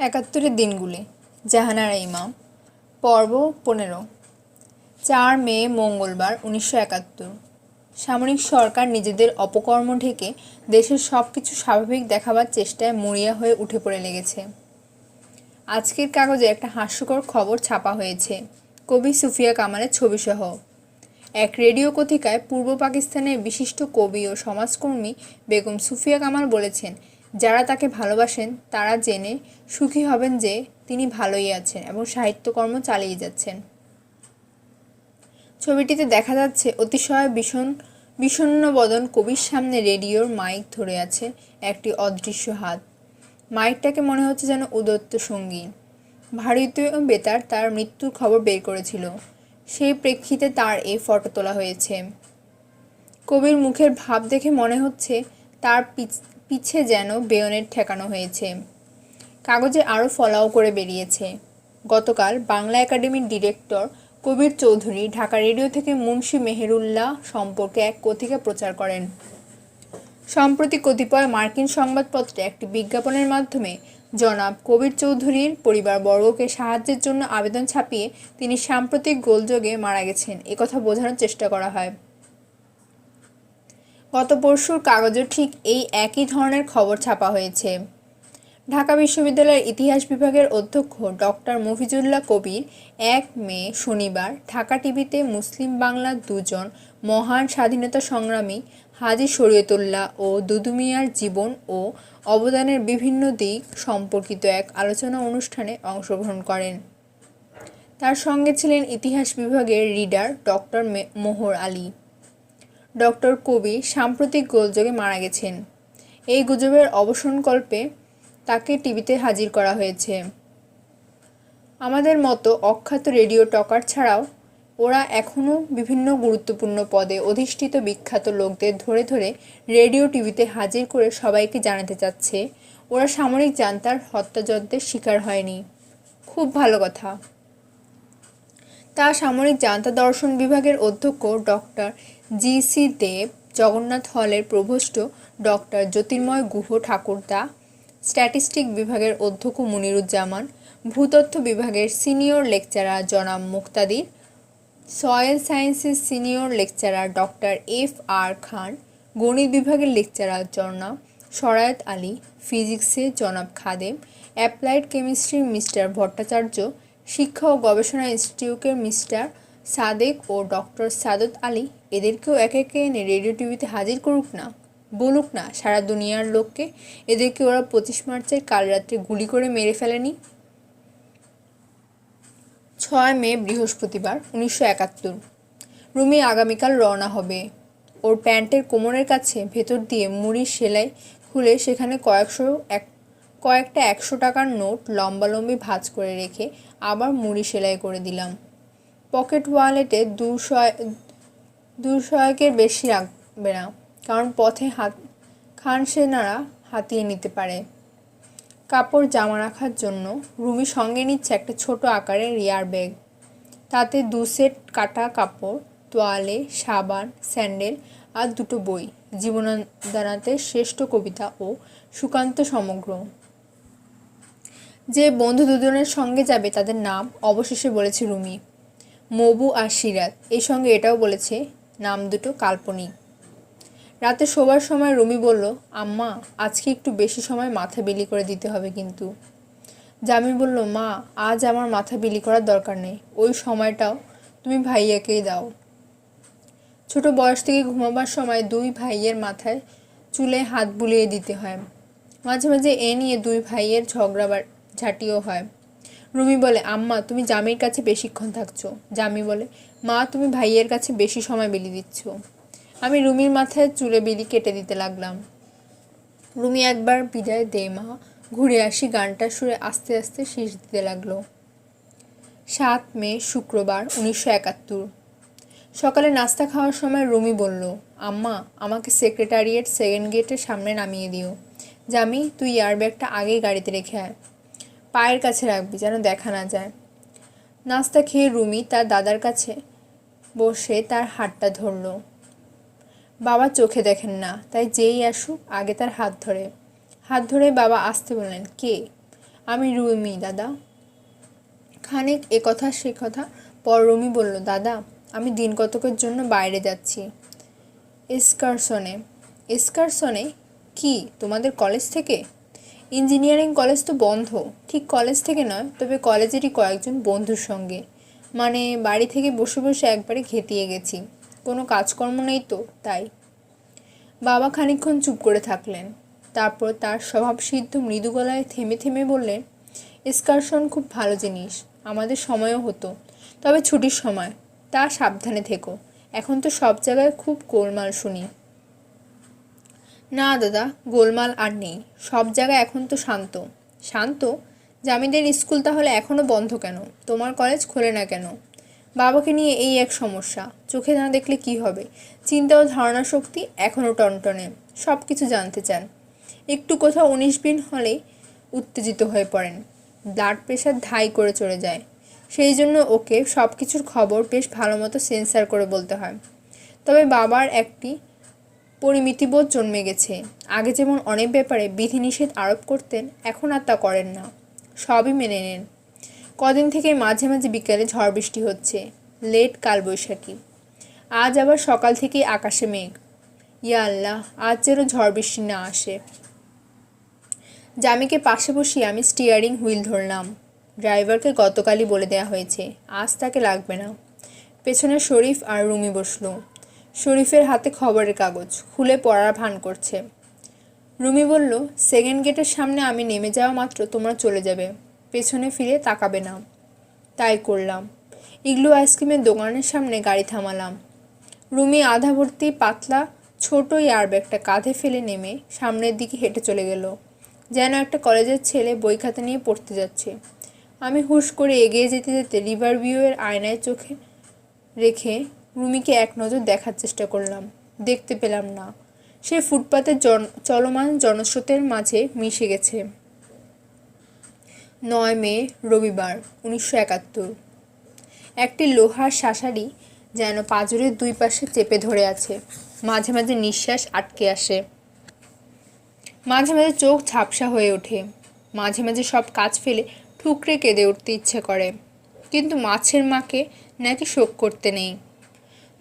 একাত্তরের দিনগুলি, জাহানারা ইমাম। পর্ব পনেরো। চার মে, মঙ্গলবার, উনিশশো একাত্তর। সামরিক সরকার নিজেদের অপকর্ম ঢেকে দেশের সব কিছু স্বাভাবিক দেখাবার চেষ্টায় মরিয়া হয়ে উঠে পড়ে লেগেছে। আজকের কাগজে একটা হাস্যকর খবর ছাপা হয়েছে। কবি সুফিয়া কামালের ছবিসহ। এক রেডিও কথিকায় পূর্ব পাকিস্তানের বিশিষ্ট কবি ও সমাজকর্মী বেগম সুফিয়া কামাল বলেছেন যারা তাকে ভালোবাসেন, তারা জেনে সুখী হবেন যে তিনি ভালোই আছেন এবং সাহিত্যকর্ম চালিয়ে যাচ্ছেন। ছবিটিতে দেখা যাচ্ছে অতিশয় ভীষণ, বিষণ্ণ বদন কবির সামনে রেডিওর মাইক ধরে আছে একটি অদৃশ্য হাত। মাইকটাকে মনে হচ্ছে যেন উদত্ত সঙ্গী। ভারতীয় বেতার তার মৃত্যুর খবর বের করেছিল। সেই প্রেক্ষিতে তার এই ফটো তোলা হয়েছে। কবির মুখের ভাব দেখে মনে হচ্ছে তার পিছ- যেন বেয়নের ঠেকানো হয়েছে। কাগজে আরও ফলাও করে বেরিয়েছে। গতকাল বাংলা একাডেমির ডিরেক্টর কবির চৌধুরী ঢাকা রেডিও থেকে মুন্সী মেহেরুল্লাহ সম্পর্কে এক কথিকা প্রচার করেন। সম্প্রতি কতিপয় মার্কিন সংবাদপত্রে একটি বিজ্ঞাপনের মাধ্যমে জনাব কবির চৌধুরীর পরিবারবর্গকে সাহায্যের জন্য আবেদন ছাপিয়ে তিনি সাম্প্রতিক গোলযোগে মারা গেছেন। একথা বোঝানোর চেষ্টা করা হয়। গত পরশুর কাগজে ঠিক এই একই ধরনের খবর ছাপা হয়েছে। ঢাকা বিশ্ববিদ্যালয়ের ইতিহাস বিভাগের অধ্যক্ষ ডক্টর মফিজুল্লাহ কবির এক মে, শনিবার ঢাকা টিভিতে মুসলিম বাংলার দুজন মহান স্বাধীনতা সংগ্রামী হাজি শরীয়তুল্লাহ ও দুদু মিয়ার জীবন ও অবদানের বিভিন্ন দিক সম্পর্কিত এক আলোচনা অনুষ্ঠানে অংশগ্রহণ করেন। তার সঙ্গে ছিলেন ইতিহাস বিভাগের reader doctor Mohar Ali. Doctor কবি সাম্প্রতিক গোলযোগে মারা গেছেন। এই গুজবের অবসানকল্পে তাকে টিভিতে হাজির করা হয়েছে। আমাদের মতো অখ্যাত রেডিও টকার ছাড়াও ওরা এখনও বিভিন্ন গুরুত্বপূর্ণ পদে অধিষ্ঠিত বিখ্যাত লোকদের ধরে ধরে রেডিও টিভিতে হাজির করে সবাইকে জানাতে চাচ্ছে, ওরা সামরিক জান্তার হত্যাযজ্ঞের শিকার হয়নি। খুব ভালো কথা। তা সামরিক জান্তা দর্শন বিভাগের অধ্যক্ষ doctor G C Deb, Jagannath হলের প্রভোষ্ট ডক্টর জ্যোতির্ময় গুহ ঠাকুরদা স্ট্যাটিস্টিক বিভাগের অধ্যক্ষ মুনিরুজ্জামান, ভূতত্ত্ব বিভাগের সিনিয়র লেকচারার জনাব মুক্তাদির, সয়েল সায়েন্সের senior lecturer doctor F R Khan, গণিত বিভাগের লেকচারার জনাব সরায়ত আলী, ফিজিক্সে জনাব খাদেম, অ্যাপ্লাইড কেমিস্ট্রির মিস্টার ভট্টাচার্য, শিক্ষা ও গবেষণা ইনস্টিটিউটের মিস্টার সাদেক ও ডক্টর সাদত আলী এদেরকেও একে একে এনে রেডিও টিভিতে হাজির করুক না, বলুক না সারা দুনিয়ার লোককে। এদেরকে ওরা পঁচিশ মার্চের কাল রাত্রে গুলি করে মেরে ফেলেনি। ছয় মে বৃহস্পতিবার, উনিশশো একাত্তর। রুমি আগামীকাল রওনা হবে। ওর প্যান্টের কোমরের কাছে ভেতর দিয়ে মুড়ির সেলাই খুলে সেখানে কয়েকশো এক, কয়েকটা একশো টাকার নোট লম্বালম্বি ভাঁজ করে রেখে আবার মুড়ি সেলাই করে দিলাম। পকেট ওয়ালেটে দুশো দুশয়েকের বেশি রাখবে না, কারণ পথে হাত খান সেনারা হাতিয়ে নিতে পারে। কাপড় জামা রাখার জন্য রুমি সঙ্গে নিচ্ছে একটা ছোট আকারের রিয়ার ব্যাগ। তাতে দু সেট কাটা কাপড়, তোয়ালে, সাবান, স্যান্ডেল আর দুটো বই জীবনান্দানাথের শ্রেষ্ঠ কবিতা ও সুকান্ত সমগ্র। যে বন্ধু দুজনের সঙ্গে যাবে তাদের নাম অবশেষে বলেছে রুমি। মবু আর সিরাত। এই সঙ্গে এটাও বলেছে, নাম দুটো কাল্পনিক। রাতে শোবার সময় রুমি বলল, আম্মা, আজকে একটু বেশি সময় মাথা বিলি করে দিতে হবে কিন্তু। জামি বলল, মা, আজ আমার মাথা বিলি করার দরকার নেই। ওই সময়টাও তুমি ভাইয়াকেই দাও। ছোট বয়স থেকে ঘুমাবার সময় দুই ভাইয়ের মাথায় চুলে হাত বুলিয়ে দিতে হয়। মাঝে মাঝে এ নিয়ে দুই ভাইয়ের ঝগড়া ঝাঁটিও হয়। রুমি বলে, আম্মা, তুমি জামির কাছে বেশিক্ষণ থাকছো। জামি বলে, মা, তুমি ভাইয়ের কাছে বেশি সময় বিলি দিচ্ছ। আমি রুমির মাথায় চুলে বিলি কেটে দিতে লাগলাম। রুমি একবার বিদায় দে মা। ঘুরে আসি, গানটা সুরে আস্তে আস্তে শেষ দিতে লাগল। সাত মে, শুক্রবার, উনিশশো একাত্তর। সকালে নাস্তা খাওয়ার সময় রুমি বলল, আম্মা, আমাকে সেক্রেটারিয়েট সেকেন্ড গেটের সামনে নামিয়ে দিও। জামি, তুই এয়ারব্যাগটা আগেই গাড়িতে রেখে আয়। পায়ের কাছে রাখবি যেন দেখা না যায়। নাস্তা খেয়ে রুমি তার দাদার কাছে বসে তার হাতটা ধরলো। বাবা চোখে দেখেন না, তাই যেই আসুক আগে তার হাত ধরে। হাত ধরে বাবা আসতে বললেন, কে? আমি রুমি, দাদা। খানিক এ কথা সে কথা পর রুমি বলল, দাদা, আমি দিন কতকের জন্য বাইরে যাচ্ছি? এসকারসনে। এসকারসনে? কি, তোমাদের কলেজ থেকে? ইঞ্জিনিয়ারিং কলেজ তো বন্ধ। ঠিক কলেজ থেকে নয়, তবে কলেজেরই কয়েকজন বন্ধুর সঙ্গে। মানে বাড়ি থেকে বসে বসে একবারে ঘেতিয়ে গেছি। কোনো কাজকর্ম নেই তো, তাই। বাবা খানিকক্ষণ চুপ করে থাকলেন। তারপর তার স্বভাবসিদ্ধ মৃদু গলায় থেমে থেমে বললেন এসকারশন খুব ভালো জিনিস, আমাদের সময়ও হতো। তবে ছুটির সময়, তা সাবধানে থেকো। এখন তো সব জায়গায় খুব গোলমাল শুনি। না, দাদা, গোলমাল আর নেই। সব জায়গায় এখন তো শান্ত। শান্ত? জামিদের স্কুল তাহলে এখনও বন্ধ কেন? তোমার কলেজ খোলে না কেন? বাবাকে নিয়ে এই এক সমস্যা। চোখে না দেখলে কি হবে? চিন্তা ও ধারণা শক্তি এখনও টনটনে। সব কিছু জানতে চান। একটু কোথাও উনিশ বিন হলেই উত্তেজিত হয়ে পড়েন। ব্লাড প্রেশার ধাই করে চলে যায়। সেই জন্য ওকে সব কিছুর খবর বেশ ভালো মতো সেন্সার করে বলতে হয়। তবে বাবার একটি পরিমিতিবোধ জন্মে গেছে। আগে যেমন অনেক ব্যাপারে বিধিনিষেধ আরোপ করতেন, এখন আর তা করেন না। সবই মেনে নেন। কদিন থেকে মাঝে মাঝে বিকেলে ঝড় বৃষ্টি হচ্ছে। লেট কালবৈশাখী। আজ আবার সকাল থেকেই আকাশে মেঘ। ইয়া আল্লাহ, আজ যেন ঝড় বৃষ্টি না আসে। জামিকে পাশে বসিয়ে আমি স্টিয়ারিং হুইল ধরলাম। ড্রাইভারকে গতকালই বলে দেওয়া হয়েছে, আজ তাকে লাগবে না। পেছনে শরীফ আর রুমি বসল। শরীফের হাতে খবরের কাগজ, খুলে পড়ার ভান করছে। রুমি বলল, সেকেন্ড গেটের সামনে আমি নেমে যাওয়া মাত্র তোমরা চলে যাবে, পেছনে ফিরে তাকাবে না। তাই করলাম। ইগলু আইসক্রিমের দোকানের সামনে গাড়ি থামালাম। রুমি আধা ভর্তি পাতলা, ছোট এয়ারব্যাগটা কাঁধে ফেলে নেমে সামনের দিকে হেঁটে চলে গেল। যেন একটা কলেজের ছেলে বই খাতা নিয়ে পড়তে যাচ্ছে। আমি হুশ করে এগিয়ে যেতে যেতে রিভার ভিউয়ের আয়নায় চোখে রেখে রুমিকে এক নজর দেখার চেষ্টা করলাম। দেখতে পেলাম না। সে ফুটপাতের জন চলমান জনস্রোতের মাঝে মিশে গেছে। নয় মে, রবিবার, উনিশশো একাত্তর। একটি লোহার শাঁসারি যেন পাঁজরের দুই পাশে চেপে ধরে আছে। মাঝে মাঝে নিঃশ্বাস আটকে আসে। মাঝে মাঝে চোখ ঝাপসা হয়ে ওঠে। মাঝে মাঝে সব কাজ ফেলে ঠুকরে কেঁদে উঠতে ইচ্ছে করে। কিন্তু মাছের মাকে নাকি শোক করতে নেই।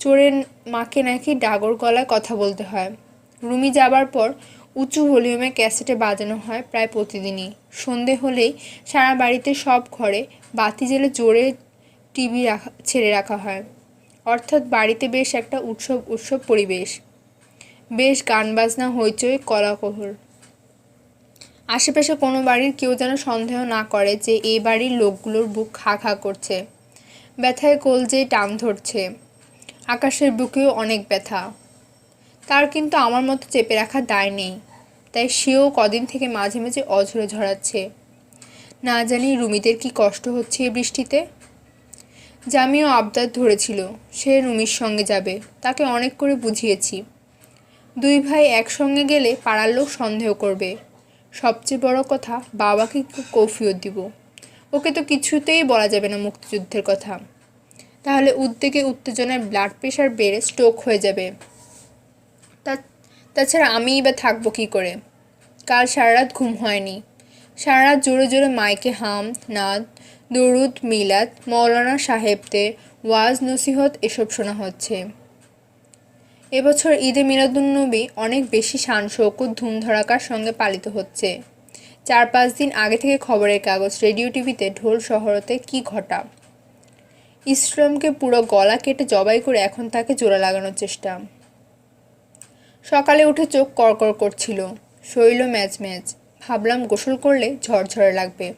চোরের মাকে নাকি ডাগর গলায় কথা বলতে হয়। রুমি যাবার পর উঁচু ভলিউমে ক্যাসেটে বাজানো হয় প্রায় প্রতিদিনই। সন্ধে হলেই সারা বাড়িতে সব ঘরে বাতি জেলে জোরে টিভি রাখা, ছেড়ে রাখা হয়। অর্থাৎ বাড়িতে বেশ একটা উৎসব উৎসব পরিবেশ। বেশ গান বাজনা, হইচই কলাকহল আশেপাশে কোনো বাড়ির কেউ যেন সন্দেহ না করে যে এই বাড়ির লোকগুলোর বুক খা খা করছে। ব্যথায় কলজেই টান ধরছে। আকাশের বুকেও অনেক ব্যথা। তার কিন্তু আমার মতো চেপে রাখার দায় নেই, তাই সেও কদিন থেকে মাঝে মাঝে অঝরে ঝরাচ্ছে। না জানি রুমিদের কি কষ্ট হচ্ছে এই বৃষ্টিতে? জামিও আবদার ধরেছিল, সে রুমির সঙ্গে যাবে, তাকে অনেক করে বুঝিয়েছি। দুই ভাই একসঙ্গে গেলে পাড়ার লোক সন্দেহ করবে। সবচেয়ে বড় কথা, বাবাকে কৌফিয়ত দিব। ওকে তো কিছুতেই বলা যাবে না মুক্তিযুদ্ধের কথা। তাহলে উদ্বেগে, উত্তেজনায় ব্লাড প্রেশার বেড়ে স্ট্রোক হয়ে যাবে। তা, তাছাড়া আমিই বা থাকব কী করে? কাল সারা রাত ঘুম হয়নি। সারা রাত জোরে জোরে মাইকে হাম নাদ দরুদ মিলাদ মৌলানা সাহেবদের ওয়াজ, নসিহত এসব শোনা হচ্ছে। এবছর ঈদে মিলাদুন্নবী অনেক বেশি শান শৌকত ধুমধড়াকার সঙ্গে পালিত হচ্ছে। চার পাঁচ দিন আগে থেকে খবরের কাগজ, রেডিও টিভিতে ঢোল শহরতে কি ঘটা? ইসলামকে পুরো গলা কেটে জবাই করে এখন তাকে জোড়া লাগানোর চেষ্টা। সকালে উঠে চোখ কড়কড় করছিল। শৈল ম্যাচ ম্যাচ ভাবলাম গোসল করলে ঝরঝরে লাগবে।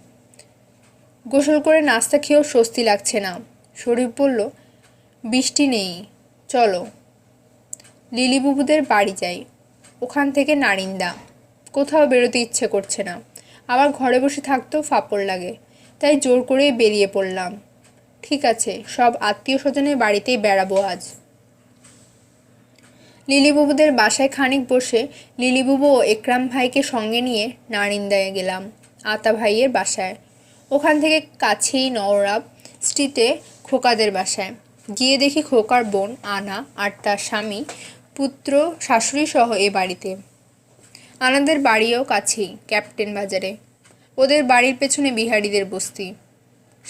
গোসল করে নাস্তা খেয়েও স্বস্তি লাগছে না। শরীফ বলল বৃষ্টি নেই, চলো। লিলিবুবুদের বাড়ি যাই। ওখান থেকে নারিন্দা। কোথাও বেরোতে ইচ্ছে করছে না। আবার ঘরে বসে থাকতেও ফাপড় লাগে। তাই জোর করে বেরিয়ে পড়লাম। ঠিক আছে, সব আত্মীয় স্বজনের বাড়িতেই বেড়াবো আজ। লিলিবুবুদের বাসায় খানিক বসে লিলিবুবু ও একরাম ভাইকে সঙ্গে নিয়ে নারিন্দায় গেলাম, আতা ভাইয়ের বাসায়। ওখান থেকে কাছেই নওরাব স্ট্রিটে খোকাদের বাসায়। গিয়ে দেখি খোকার বোন আনা আর তার স্বামী, পুত্র, শাশুড়ি সহ এ বাড়িতে। আনাদের বাড়িও কাছেই, ক্যাপ্টেন বাজারে। ওদের বাড়ির পেছনে বিহারিদের বস্তি।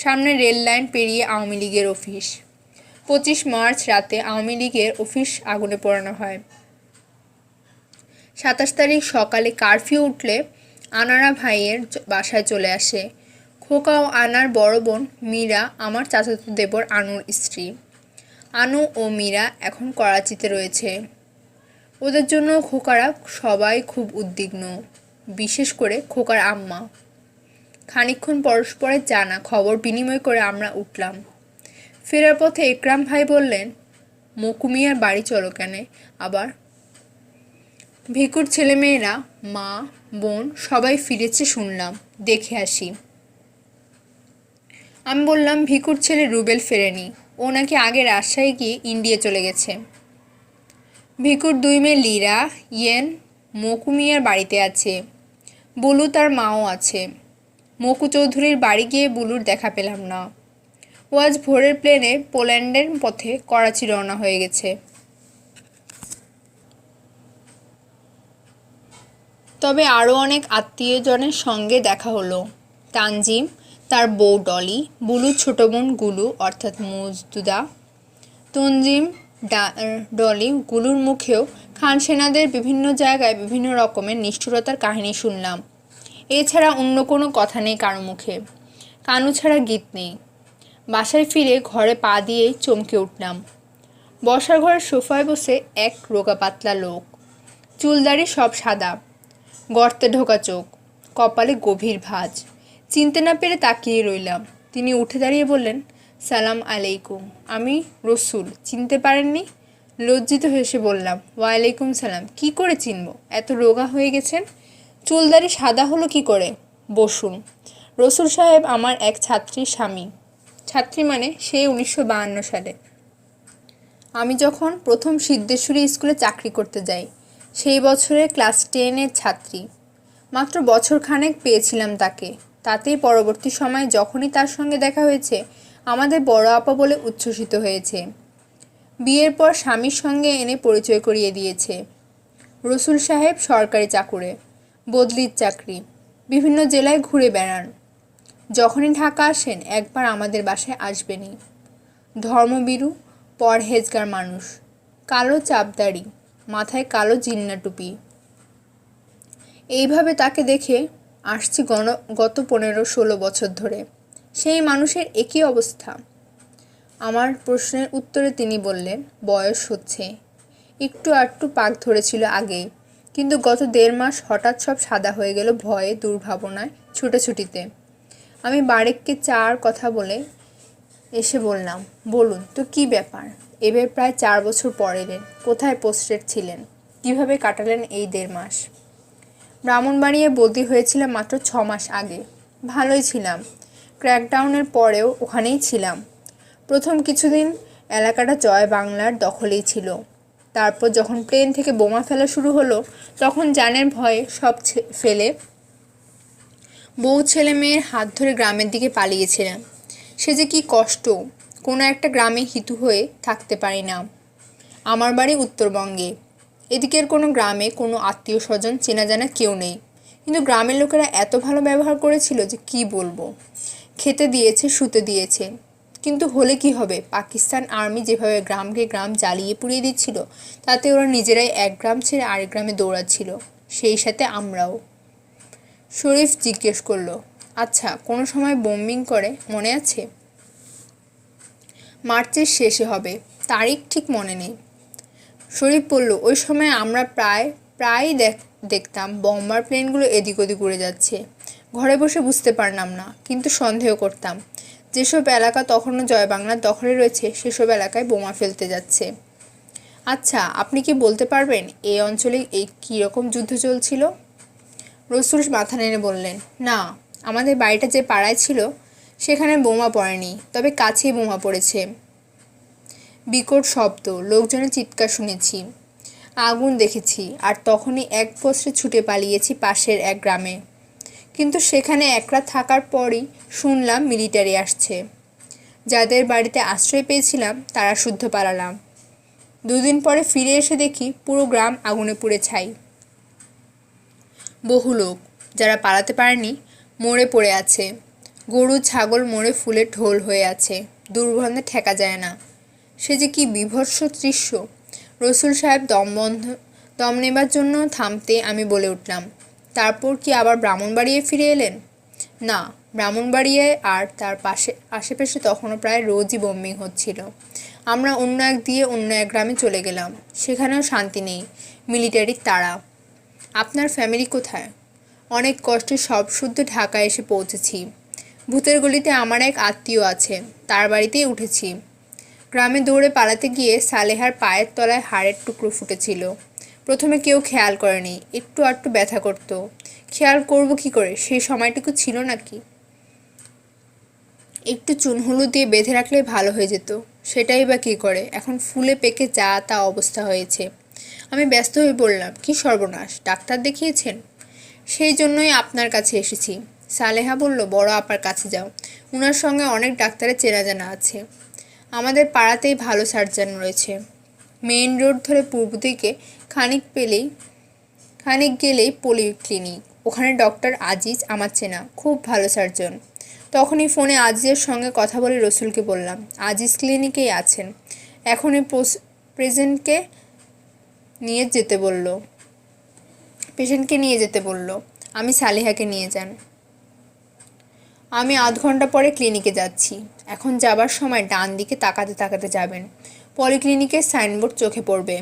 সামনে রেল লাইন পেরিয়ে আওয়ামী লীগের অফিস। পঁচিশ মার্চ রাতে আওয়ামী লীগের অফিস আগুনে পোড়ানো হয়। সাতাশ তারিখ সকালে কারফিউ উঠলে আনারা ভাইয়ের বাসায় চলে আসে। খোকা ও আনার বড় বোন মীরা, আমার চাচাতো দেবর আনুর স্ত্রী। আনু ও মীরা এখন করাচিতে রয়েছে। ওদের জন্য খোকারা সবাই খুব উদ্বিগ্ন, বিশেষ করে খোকার আম্মা। খানিকক্ষণ পরস্পরের জানা খবর বিনিময় করে আমরা উঠলাম। ফেরার পথে একরাম ভাই বললেন মকুমিয়ার বাড়ি চলো কেন? আবার, ভিকুর ছেলেমেয়েরা, মা, বোন সবাই ফিরেছে শুনলাম, দেখে আসি। আমি বললাম, ভিকুর ছেলে রুবেল ফেরেনি, ও নাকি আগে রাজশাহী গিয়ে ইন্ডিয়া চলে গেছে। ভিকুর দুই মেয়ে লীরা, ইয়েন মকুমিয়ার বাড়িতে আছে, বুলু তার মাও আছে। মকু চৌধুরীর বাড়ি গিয়ে বুলুর দেখা পেলাম না। ও আজ ভোরের প্লেনে পোল্যান্ডের পথে করাচি রওনা হয়ে গেছে। তবে আরও অনেক আত্মীয়জনের সঙ্গে দেখা হলো। তানজিম, তার বউ ডলি, বুলুর ছোট বোন গুলু, অর্থাৎ মজদুদা তঞ্জিম ডলি, গুলুর মুখেও খান সেনাদের বিভিন্ন জায়গায় বিভিন্ন রকমের নিষ্ঠুরতার কাহিনী শুনলাম। এছাড়া অন্য কোনো কথা নেই কারও মুখে। কানু ছাড়া গীত নেই। বাসায় ফিরে ঘরে পা দিয়েই চমকে উঠলাম। বসার ঘরের সোফায় বসে এক রোগা পাতলা লোক। চুলদারি সব সাদা। গর্তে ঢোকা চোখ। কপালে গভীর ভাঁজ। চিনতে না পেরে তাকিয়ে রইলাম। তিনি উঠে দাঁড়িয়ে বললেন, সালাম আলাইকুম। আমি রসুল। চিনতে পারেননি? লজ্জিত হেসে বললাম, ওয়ালাইকুম সালাম। কি করে চিনব? এত রোগা হয়ে গেছেন? চুলদারি সাদা হলো কি করে? বসুন। রসুল সাহেব আমার এক ছাত্রীর স্বামী। ছাত্রী মানে সে উনিশশো সালে। আমি যখন প্রথম সিদ্ধেশ্বরী স্কুলে চাকরি করতে যাই, সেই বছরে ক্লাস টেনের ছাত্রী। মাত্র বছর খানেক পেয়েছিলাম তাকে। তাতেই পরবর্তী সময়ে যখনই তার সঙ্গে দেখা হয়েছে, আমাদের বড় আপা বলে উচ্ছ্বসিত হয়েছে। বিয়ের পর স্বামীর সঙ্গে এনে পরিচয় করিয়ে দিয়েছে। রসুল সাহেব সরকারি চাকুরে। বদলির চাকরি। বিভিন্ন জেলায় ঘুরে বেড়ান। যখনই ঢাকা আসেন, একবার আমাদের বাসায় আসবেনই। ধর্মবিরু, পরহেজগার মানুষ। কালো চাপদাড়ি, মাথায় কালো জিন্না টুপি। এইভাবে তাকে দেখে আসছি গণ, গত পনেরো ষোলো বছর ধরে। সেই মানুষের একই অবস্থা। আমার প্রশ্নের উত্তরে তিনি বললেন, বয়স হচ্ছে। একটু আটটু পাক ধরেছিল আগে। কিন্তু গত দেড় মাস হঠাৎ সব সাদা হয়ে গেল ভয়ে, দুর্ভাবনায়, ছুটোছুটিতে। আমি বারেককে চার কথা বলে এসে বললাম, বলুন, তো কি ব্যাপার? এবার প্রায় চার বছর পর এলেন কোথায় পোস্টেড ছিলেন? কীভাবে কাটালেন এই দেড় মাস? ব্রাহ্মণবাড়িয়ে বদলি হয়েছিলাম মাত্র ছ মাস আগে। ভালোই ছিলাম। ক্র্যাকডাউনের পরেও ওখানেই ছিলাম। প্রথম কিছুদিন এলাকাটা জয় বাংলার দখলেই ছিল। তারপর যখন প্লেন থেকে বোমা ফেলা শুরু হলো, তখন জানের ভয়ে সব ফেলে বউ ছেলে মেয়ের হাত ধরে গ্রামের দিকে পালিয়েছিলাম সে যে কি কষ্ট, কোনো একটা গ্রামে হিতু হয়ে থাকতে পারি না। আমার বাড়ি উত্তরবঙ্গে। এদিকের কোনো গ্রামে কোনো আত্মীয় স্বজন চেনা জানা কেউ নেই। কিন্তু গ্রামের লোকেরা এত ভালো ব্যবহার করেছিল যে কি বলব? খেতে দিয়েছে, শুতে দিয়েছে। কিন্তু হলে কি হবে? পাকিস্তান আর্মি যেভাবে গ্রামকে গ্রাম জ্বালিয়ে পুড়িয়ে দিচ্ছিল, তাতে ওরা নিজেরাই এক গ্রাম ছেড়ে আরেক গ্রামে দৌড়াচ্ছিল। সেই সাথে আমরাও। শরীফ জিজ্ঞেস করল আচ্ছা কোনো সময় বোম্বিং করে, মনে আছে? মার্চের শেষে হবে, তারিখ ঠিক মনে নেই। শরীফ বলল, ওই সময় আমরা প্রায়, প্রায়ই দেখ, দেখতাম বম্বার প্লেনগুলো এদিক ওদিক উড়ে যাচ্ছে। ঘরে বসে বুঝতে পারলাম না, কিন্তু সন্দেহ করতাম। যেসব এলাকা তখনও জয় বাংলার দখলে রয়েছে, সেসব এলাকায় বোমা ফেলতে যাচ্ছে। আচ্ছা আপনি কি বলতে পারবেন এই অঞ্চলে এই কীরকম যুদ্ধ চলছিল? রসুল মাথা নেড়ে বললেন, না, আমাদের বাড়িটা যে পাড়ায় ছিল, সেখানে বোমা পড়েনি, তবে কাছেই বোমা পড়েছে। বিকট শব্দ, লোকজনের চিৎকার শুনেছি, আগুন দেখেছি, আর তখনই এক পোস্টে ছুটে পালিয়েছি পাশের এক গ্রামে। কিন্তু সেখানে এক রাত থাকার পরই শুনলাম মিলিটারি আসছে। যাদের বাড়িতে আশ্রয় পেয়েছিলাম, তারা শুদ্ধ পালালাম। দুদিন পরে ফিরে এসে দেখি পুরো গ্রাম আগুনে পুড়ে ছাই। বহু লোক, যারা পালাতে পারেনি, মরে পড়ে আছে। গরু, ছাগল, মরে ফুলে ঢোল হয়ে আছে। দুর্গন্ধে ঠেকা যায় না। সে যে কি বিভৎস দৃশ্য! রসুল সাহেব দম বন্ধ, দম নেবার জন্য থামতে আমি বলে উঠলাম তারপর কি আবার ব্রাহ্মণবাড়িয়ে ফিরে এলেন? না ব্রাহ্মণবাড়িয়ায় আর তার পাশে, আশেপাশে তখনও প্রায় রোজই বম্বিং হচ্ছিল। আমরা অন্য এক দিয়ে অন্য এক গ্রামে চলে গেলাম। সেখানেও শান্তি নেই, মিলিটারির তাড়া আপনার ফ্যামিলি কোথায়? অনেক কষ্টে সব শুদ্ধ ঢাকায় এসে পৌঁছেছি। ভূতের গলিতে আমার এক আত্মীয় আছে, তার বাড়িতেই উঠেছি। গ্রামে দৌড়ে পালাতে গিয়ে সালেহার পায়ের তলায় হাড়ের টুকরো ফুটেছিল। প্রথমে কেউ খেয়াল করেনি, একটু আটটু ব্যথা করতো। খেয়াল করব কি করে? সেই সময়টুকু ছিল নাকি? একটু চুন হলুদ দিয়ে বেঁধে রাখলে ভালো হয়ে যেত। সেটাই বা কী করে? এখন ফুলে পেকে যা তা অবস্থা হয়েছে। আমি ব্যস্ত হয়ে বললাম, কি সর্বনাশ, ডাক্তার দেখিয়েছেন? সেই জন্যই আপনার কাছে এসেছি। সালেহা বলল, বড় আপার কাছে যাও। ওনার সঙ্গে অনেক ডাক্তারের চেনা জানা আছে। আমাদের পাড়াতেই ভালো সার্জন রয়েছে। মেইন রোড ধরে পূর্ব দিকে খানিক পেলেই, খানিক গেলেই পলি ক্লিনিক। ওখানে ডক্টর আজিজ আমার চেনা, খুব ভালো সার্জন। তখনই ফোনে আজিজের সঙ্গে কথা বলে রসুলকে বললাম, আজিজ ক্লিনিকেই আছেন। এখনই প্রেজেন্টকে নিয়ে যেতে বলল। পেশেন্টকে নিয়ে যেতে বলল। আমি সালেহাকে নিয়ে যান। আমি আধ ঘণ্টা পরে ক্লিনিকে যাচ্ছি। এখন যাবার সময় ডান দিকে তাকাতে তাকাতে যাবেন। পলিক্লিনিকের সাইনবোর্ড চোখে পড়বে।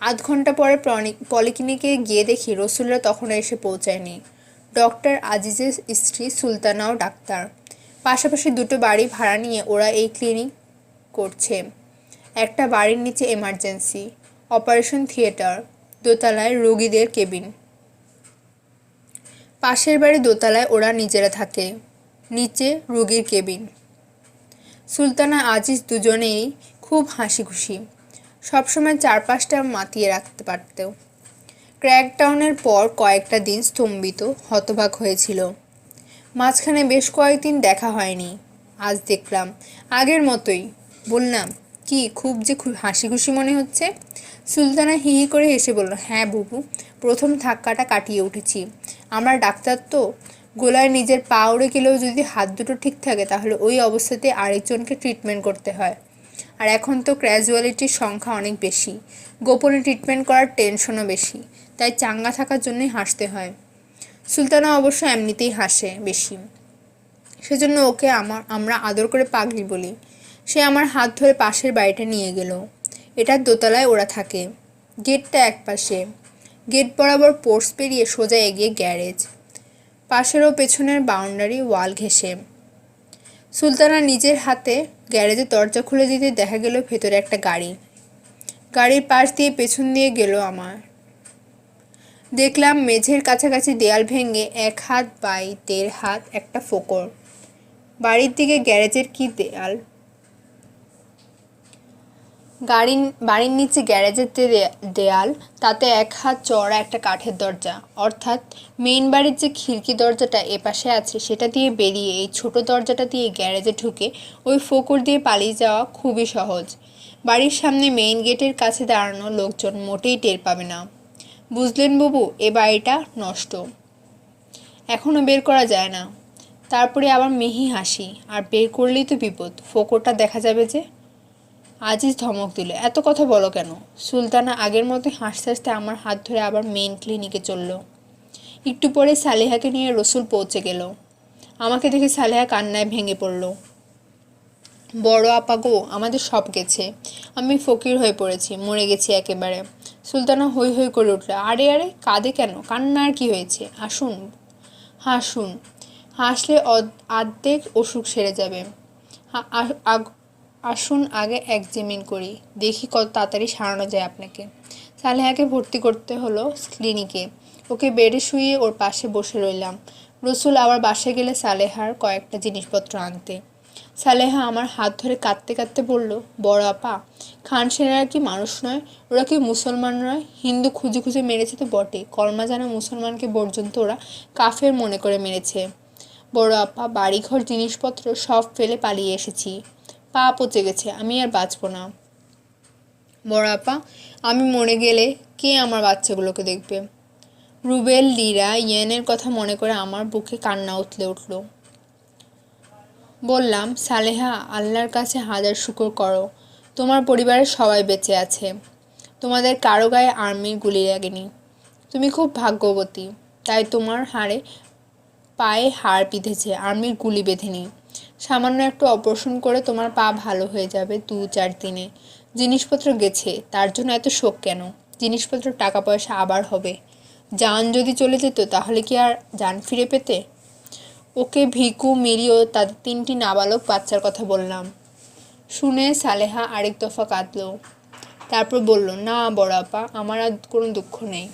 আধ ঘণ্টা পরে পলি- পলিক্লিনিকে গিয়ে দেখি রসুলরা তখনও এসে পৌঁছায়নি। ডক্টর আজিজের স্ত্রী সুলতানাও ডাক্তার। পাশাপাশি দুটো বাড়ি ভাড়া নিয়ে ওরা এই ক্লিনিক করছে। একটা বাড়ির নিচে এমার্জেন্সি, অপারেশন থিয়েটার, দোতলায় রোগীদের কেবিন। পাশের বাড়ি দোতলায় ওরা নিজেরা থাকে, নিচে রুগীর কেবিন। সুলতানা, আজিজ দুজনেই খুব হাসি খুশি সবসময় চারপাশটা মাতিয়ে রাখতে পারতেও। ক্র্যাকডাউনের পর কয়েকটা দিন স্তম্ভিত, হতবাক হয়েছিল। মাঝখানে বেশ কয়েকদিন দেখা হয়নি। আজ দেখলাম, আগের মতোই। বললাম, কি, খুব যে হাসি খুশি মনে হচ্ছে? সুলতানা হি হি করে হেসে বলল হ্যাঁ বুবু, প্রথম ধাক্কাটা কাটিয়ে উঠেছি। আমরা ডাক্তার তো, গোলায় নিজের পা উড়ে গেলেও যদি হাত দুটো ঠিক থাকে, তাহলে ওই অবস্থাতে আরেকজনকে ট্রিটমেন্ট করতে হয়। আর এখন তো ক্র্যাজুয়ালিটির সংখ্যা অনেক বেশি। গোপনে ট্রিটমেন্ট করার টেনশনও বেশি, তাই চাঙ্গা থাকার জন্যই হাসতে হয়। সুলতানা অবশ্য এমনিতেই হাসে বেশি। সেজন্য ওকে আমার আমরা আদর করে পাগলি বলি। সে আমার হাত ধরে পাশের বাড়িটা নিয়ে গেল। এটার দোতলায় ওরা থাকে। গেটটা এক পাশে গেট বরাবর পোর্স পেরিয়ে সোজা এগিয়ে গ্যারেজ। পাশের ও পেছনের বাউন্ডারি ওয়াল ঘেঁষে। সুলতানা নিজের হাতে গ্যারেজের দরজা খুলে দিতে দেখা গেল ভেতরে একটা গাড়ি। গাড়ির পাশ দিয়ে পেছন দিয়ে গেল আমার। দেখলাম মেঝের কাছাকাছি দেয়াল ভেঙে এক হাত বাই দেড় হাত একটা ফোকর। বাড়ির দিকে গ্যারেজের কি দেয়াল? গাড়ির, বাড়ির নিচে গ্যারেজের যে দেয়াল, তাতে এক হাত চড়া একটা কাঠের দরজা। অর্থাৎ মেইন বাড়ির যে খিড়কি দরজাটা এপাশে আছে, সেটা দিয়ে বেরিয়ে এই ছোট দরজাটা দিয়ে গ্যারেজে ঢুকে ওই ফোকর দিয়ে পালিয়ে যাওয়া খুবই সহজ। বাড়ির সামনে মেইন গেটের কাছে দাঁড়ানো লোকজন মোটেই টের পাবে না। বুঝলেন বাবু, এ বাড়িটা নষ্ট। এখনও বের করা যায় না। তারপরে আবার মিহি হাসি, আর বের করলেই তো বিপদ। ফোকরটা দেখা যাবে যে আজিজ ধমক দিল, এত কথা বলো কেন? সুলতানা আগের মতো হাসতে হাসতে আমার হাত ধরে আবার মেন ক্লিনিকে চলল। একটু পরে সালেহাকে নিয়ে রসুল পৌঁছে গেল। আমাকে দেখে সালেহা কান্নায় ভেঙে পড়ল। বড় আপা গো, আমাদের সব গেছে। আমি ফকির হয়ে পড়েছি, মরে গেছি একেবারে। সুলতানা হই হই করে উঠল, আরে আরে, কাঁদে কেন? কান্নার কি হয়েছে? আসুন। হাসুন হাসলে অদ- অর্ধেক অসুখ সেরে যাবে। আসুন আগে একজামিন করি। দেখি কত তাড়াতাড়ি সারানো যায় আপনাকে। সালেহাকে ভর্তি করতে হলো ক্লিনিকে ওকে বেডে শুয়ে ওর পাশে বসে রইলাম। রসুল আবার বাসে গেলে সালেহার কয়েকটা জিনিসপত্র আনতে। সালেহা আমার হাত ধরে কাঁদতে কাঁদতে বলল, বড় আপা, খান সেনারা কি মানুষ নয়? ওরা কি মুসলমান নয়? হিন্দু খুঁজে খুঁজে মেরেছে তো বটে। কর্মা জানা মুসলমানকে পর্যন্ত ওরা কাফের মনে করে মেরেছে। বড় আপা, বাড়িঘর জিনিসপত্র সব ফেলে পালিয়ে এসেছি। পা পচে গেছে, আমি আর বাঁচবো না। বড় আপা, আমি মরে গেলে কে আমার বাচ্চাগুলোকে দেখবে? রুবেল, লিরা, ইয়েনের কথা মনে করে আমার বুকে কান্না উতলে উঠল। বললাম, সালেহা, আল্লাহর কাছে হাজার শুকর করো। তোমার পরিবারের সবাই বেঁচে আছে। তোমাদের কারও গায়ে আর্মির গুলি লাগেনি। তুমি খুব ভাগ্যবতী, তাই তোমার হাড়ে পায়ে হাড় বিঁধেছে, আর্মির গুলি বেঁধেনি। সামান্য একটু অপারেশন করে তোমার পা ভালো হয়ে যাবে দু চার দিনে। জিনিসপত্র গেছে, তার জন্য এত শোক কেন? জিনিসপত্র, টাকা পয়সা আবার হবে। যান যদি চলে যেত, তাহলে কি আর যান ফিরে পেতে? ওকে ভিকু, মিরি ও তাদের তিনটি নাবালক বাচ্চার কথা বললাম। শুনে সালেহা আরেক দফা কাঁদলো। তারপর বলল, না বড় আপা, আমার আর কোনো দুঃখ নেই।